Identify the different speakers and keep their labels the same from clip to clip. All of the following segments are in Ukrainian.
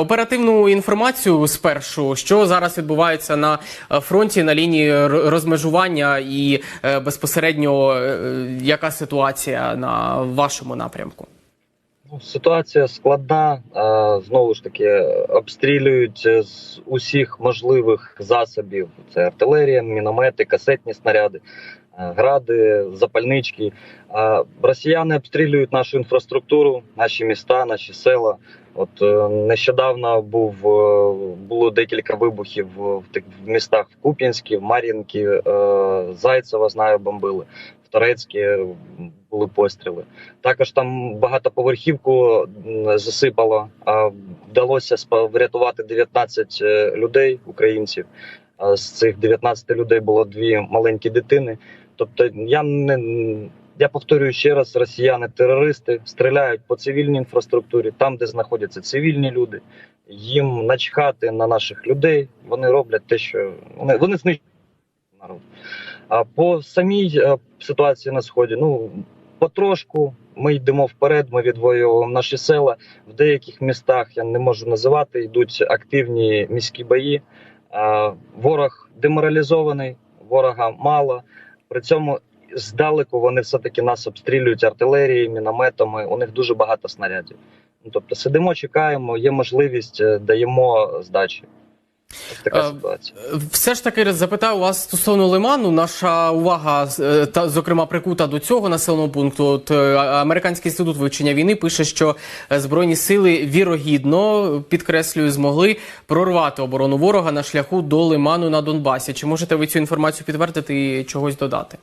Speaker 1: Оперативну інформацію спершу, що зараз відбувається на е, фронті на лінії розмежування, і е, безпосередньо е, яка ситуація на вашому напрямку?
Speaker 2: Ну, Ситуація складна. Знову ж таки, обстрілюють з усіх можливих засобів: це артилерія, міномети, касетні снаряди, гради, запальнички. Росіяни обстрілюють нашу інфраструктуру, наші міста, наші села. От е, нещодавно був е, було декілька вибухів в тих в містах в Куп'янській, в Мар'їнці, е, Зайцево, знаю, бомбили. В Торецькі були постріли. Також там багатоповерхівку засипало. А вдалося врятувати 19 е, людей, українців. З цих 19 людей було дві маленькі дитини. Тобто, я не я повторюю ще раз: росіяни терористи стріляють по цивільній інфраструктурі, там, де знаходяться цивільні люди. Їм начхати на наших людей. Вони роблять те, що вони, вони знищують народ. А по самій е, ситуації на сході, ну потрошку ми йдемо вперед. Ми відвоюємо наші села. В деяких містах я не можу називати. Йдуть активні міські бої. Ворог деморалізований, ворога мало. При цьому здалеку вони все таки нас обстрілюють артилерією, мінометами. У них дуже багато снарядів. Ну тобто сидимо, чекаємо, є можливість, е, даємо здачі. Така
Speaker 1: Е,
Speaker 2: ситуація.
Speaker 1: Все ж таки запитаю вас стосовно лиману. Наша увага е, та зокрема прикута до цього населеного пункту. От американський інститут вивчення війни пише, що збройні сили вірогідно підкреслюю, змогли прорвати оборону ворога на шляху до лиману на Донбасі. Чи можете ви цю інформацію підтвердити і чогось додати?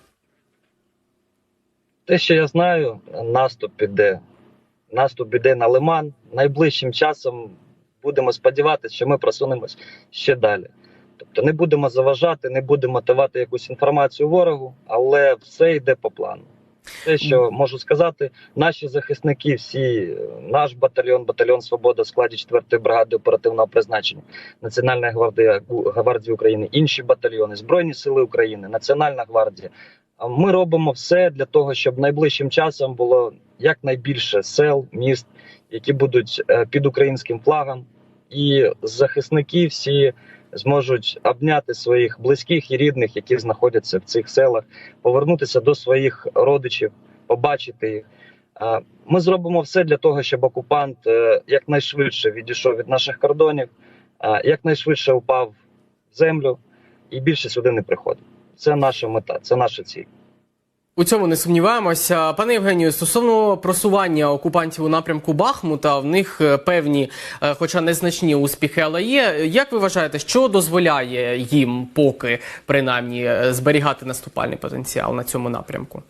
Speaker 2: Те, що я знаю, наступ піде. Наступ іде на лиман. Найближчим часом будемо сподіватися, що ми просунемось ще далі. Тобто не будемо заважати, не будемо давати якусь інформацію ворогу, але все йде по плану. Те, що можу сказати, наші захисники, всі, наш батальйон, батальйон Свобода в складі 4-ї бригади оперативного призначення, Національна гвардія гвардії України, інші батальйони, Збройні Сили України, Національна гвардія. Ми робимо все для того, щоб найближчим часом було якнайбільше сел, міст, які будуть е, під українським флагом, і захисники всі зможуть обняти своїх близьких і рідних, які знаходяться в цих селах, повернутися до своїх родичів, побачити їх. Ми зробимо все для того, щоб окупант е, якнайшвидше відійшов від наших кордонів, якнайшвидше упав в землю і більше сюди не приходив. Це наша мета, це наша ціль.
Speaker 1: У цьому не сумніваємося. Пане Євгенію, стосовно просування окупантів у напрямку Бахмута, в них е, певні, е, хоча незначні успіхи, але є. Як ви вважаєте, що дозволяє їм поки принаймні е, зберігати наступальний потенціал на цьому напрямку?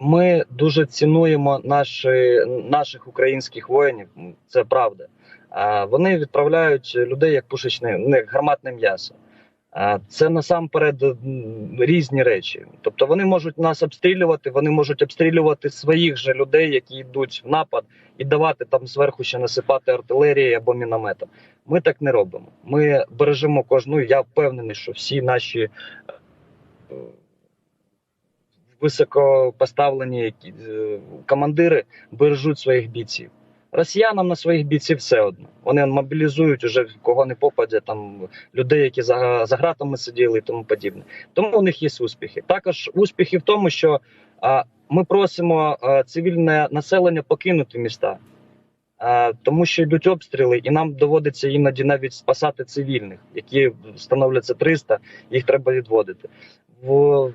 Speaker 2: Ми дуже цінуємо наші, наших українських воїнів. Це правда. Вони відправляють людей як пушечне, не гарматне м'ясо. Це насамперед різні речі. Тобто вони можуть нас обстрілювати, вони можуть обстрілювати своїх же людей, які йдуть в напад, і давати там зверху ще насипати артилерії або мінометом. Ми так не робимо. Ми бережемо кожну. Я впевнений, що всі наші е, високо поставлені які, е, командири бережуть своїх бійців. Росіянам на своїх бійців все одно. Вони мобілізують уже кого не попаде, там людей, які за, за гратами сиділи і тому подібне. Тому у них є успіхи. Також успіхи в тому, що а, ми просимо а, цивільне населення покинути міста, а, тому що йдуть обстріли, і нам доводиться іноді навіть спасати цивільних, які становляться 300, їх треба відводити. В,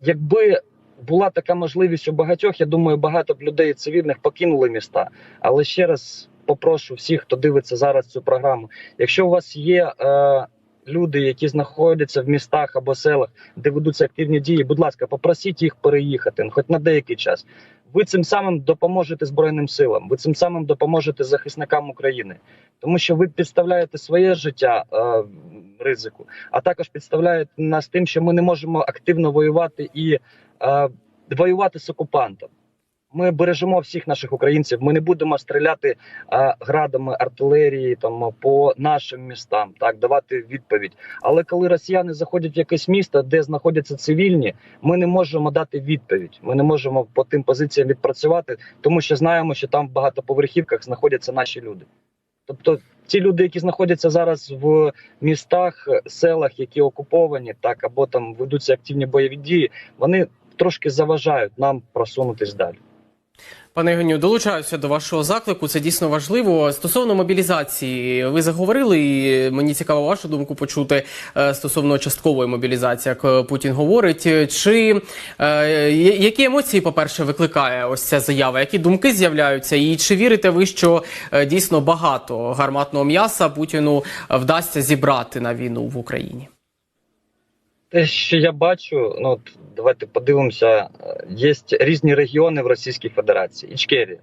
Speaker 2: якби була така можливість у багатьох, я думаю, багато б людей цивільних покинули міста. Але ще раз попрошу всіх, хто дивиться зараз цю програму. Якщо у вас є е, люди, які знаходяться в містах або селах, де ведуться активні дії, будь ласка, попросіть їх переїхати, ну, хоч на деякий час. Ви цим самим допоможете Збройним силам, ви цим самим допоможете захисникам України, тому що ви підставляєте своє життя е, ризику, а також підставляєте нас тим, що ми не можемо активно воювати і воювати з окупантом. Ми бережемо всіх наших українців. Ми не будемо стріляти а, градами артилерії там по нашим містам, так давати відповідь. Але коли росіяни заходять в якесь місто, де знаходяться цивільні, ми не можемо дати відповідь. Ми не можемо по тим позиціям відпрацювати, тому що знаємо, що там в багатоповерхівках знаходяться наші люди. Тобто, ті люди, які знаходяться зараз в містах, селах, які окуповані, так або там ведуться активні бойові дії, вони трошки заважають нам просунутись далі.
Speaker 1: Пане Євгенію, долучаюся до вашого заклику. Це дійсно важливо. Стосовно мобілізації, ви заговорили, і мені цікаво вашу думку почути е, стосовно часткової мобілізації, як е, Путін говорить. Чи е, які емоції, по-перше, викликає ось ця заява? Які думки з'являються? І чи вірите ви, що дійсно багато гарматного м'яса Путіну вдасться зібрати на війну в Україні?
Speaker 2: Те, що я бачу, ну от давайте подивимося. е, Є різні регіони в Російській Федерації. Ічкерія,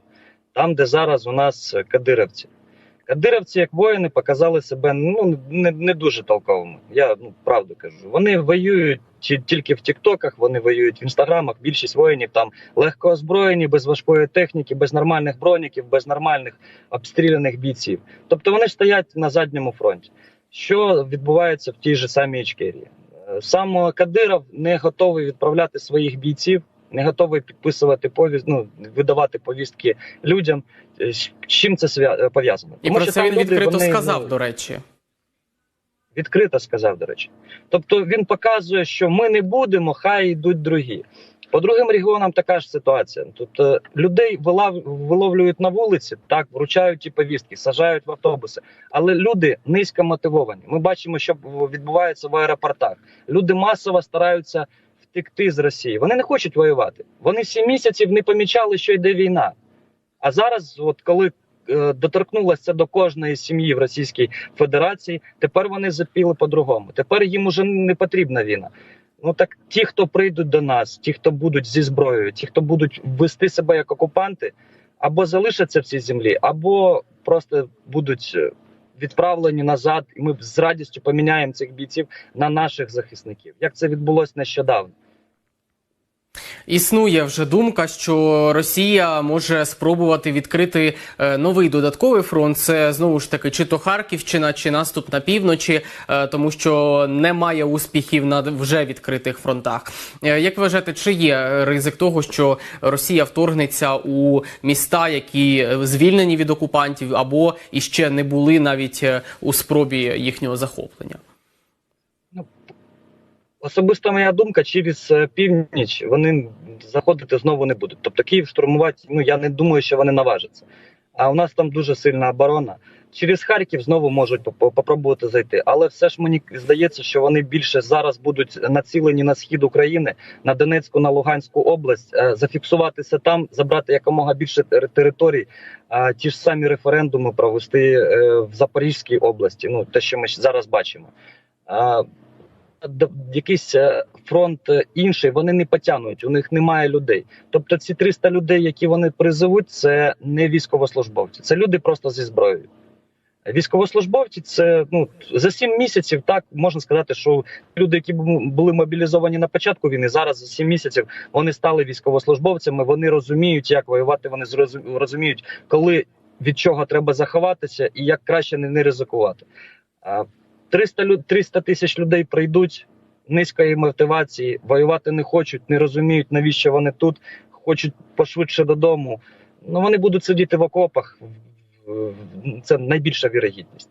Speaker 2: там, де зараз у нас кадировці. Кадировці, як воїни, показали себе ну не, не дуже толковими. Я ну правду кажу. Вони воюють тільки в Тіктоках, вони воюють в інстаграмах. Більшість воїнів там легко озброєні, без важкої техніки, без нормальних броніків, без нормальних обстріляних бійців. Тобто вони стоять на задньому фронті. Що відбувається в тій же самій Ічкерії? Сам Кадиров не готовий відправляти своїх бійців, не готовий підписувати повіст, ну видавати повістки людям. Е, З чим це е, пов'язано?
Speaker 1: І
Speaker 2: Тому
Speaker 1: про це
Speaker 2: він
Speaker 1: він
Speaker 2: люди,
Speaker 1: відкрито
Speaker 2: вони,
Speaker 1: сказав,
Speaker 2: ну,
Speaker 1: до речі.
Speaker 2: відкрито сказав, до речі. Тобто він показує, що ми не будемо, хай йдуть другі. По другим регіонам така ж ситуація. Е, людей виловлюють на вулиці, так вручають ті повістки, сажають в автобуси. Але люди низько мотивовані. Ми бачимо, що відбувається в аеропортах. Люди масово стараються втекти з Росії. Вони не хочуть воювати. Вони сім місяців не помічали, що йде війна. А зараз, от коли е, доторкнулося до кожної сім'ї в Російській Федерації, тепер вони запіли по-другому. Тепер їм уже не потрібна війна. Ну так ті, хто прийдуть до нас, ті, хто будуть зі зброєю, ті, хто будуть вести себе як окупанти, або залишаться в цій землі, або просто будуть е, відправлені назад, і ми з радістю поміняємо цих бійців на наших захисників. Як це відбулося нещодавно?
Speaker 1: Існує вже думка, що Росія може спробувати відкрити е, новий додатковий фронт. Це знову ж таки чи то Харківщина, чи наступ на півночі, е, тому що немає успіхів на вже відкритих фронтах. Е, Як вважаєте, чи є ризик того, що Росія вторгнеться у міста, які звільнені від окупантів, або іще не були навіть у спробі їхнього захоплення?
Speaker 2: Особиста моя думка, через північ вони заходити знову не будуть. Тобто Київ штурмувати, ну я не думаю, що вони наважаться. А у нас там дуже сильна оборона. Через Харків знову можуть попробувати зайти. Але все ж мені здається, що вони більше зараз будуть націлені на схід України, на Донецьку, на Луганську область, е, зафіксуватися там, забрати якомога більше територій, а ті ж самі референдуми провести е, в Запорізькій області. Ну те, що ми зараз бачимо. Якийсь е, фронт е, інший, вони не потягнуть, у них немає людей. Тобто ці 300 людей, які вони призовуть, це не військовослужбовці, це люди просто зі зброєю. Військовослужбовці це ну за 7 місяців, так можна сказати, що люди, які були мобілізовані на початку війни, зараз за 7 місяців вони стали військовослужбовцями. Вони розуміють, як воювати. Вони розуміють, коли від чого треба заховатися і як краще не ризикувати. А 300, 300 тисяч людей прийдуть низької мотивації, воювати не хочуть, не розуміють, навіщо вони тут, хочуть пошвидше додому. Ну вони будуть сидіти в окопах. Це найбільша вірогідність.